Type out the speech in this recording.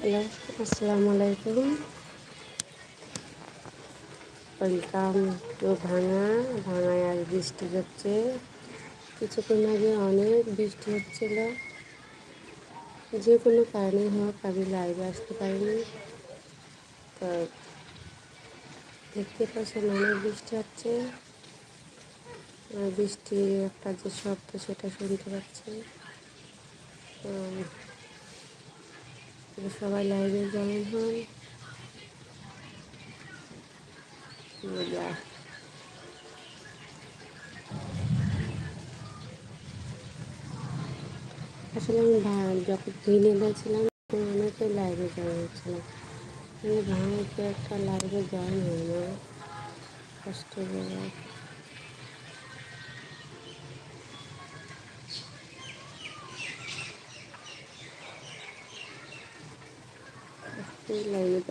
Hello আসসালামু আলাইকুম welcome to ভাঙা ভাঙায় আজ বৃষ্টি হচ্ছে। কিছুক্ষণ আগে অনেক বৃষ্টি হচ্ছিল। যে কোনো কারণে হোক, আমি লাইভে আসতে পারিনি। তো দেখতে পাচ্ছেন অনেক বৃষ্টি হচ্ছে। বৃষ্টির একটা যে শব্দ, সেটা শুনতে পাচ্ছি সবাই লাইভে জয়েন হন। আসলে আমি যখন ভিনে ছিলাম অনেকে লাইভে জয়েন হচ্ছিলাম আমি ভাঙতে একটা লাইভে জয়েন হই না। কষ্ট Cái này.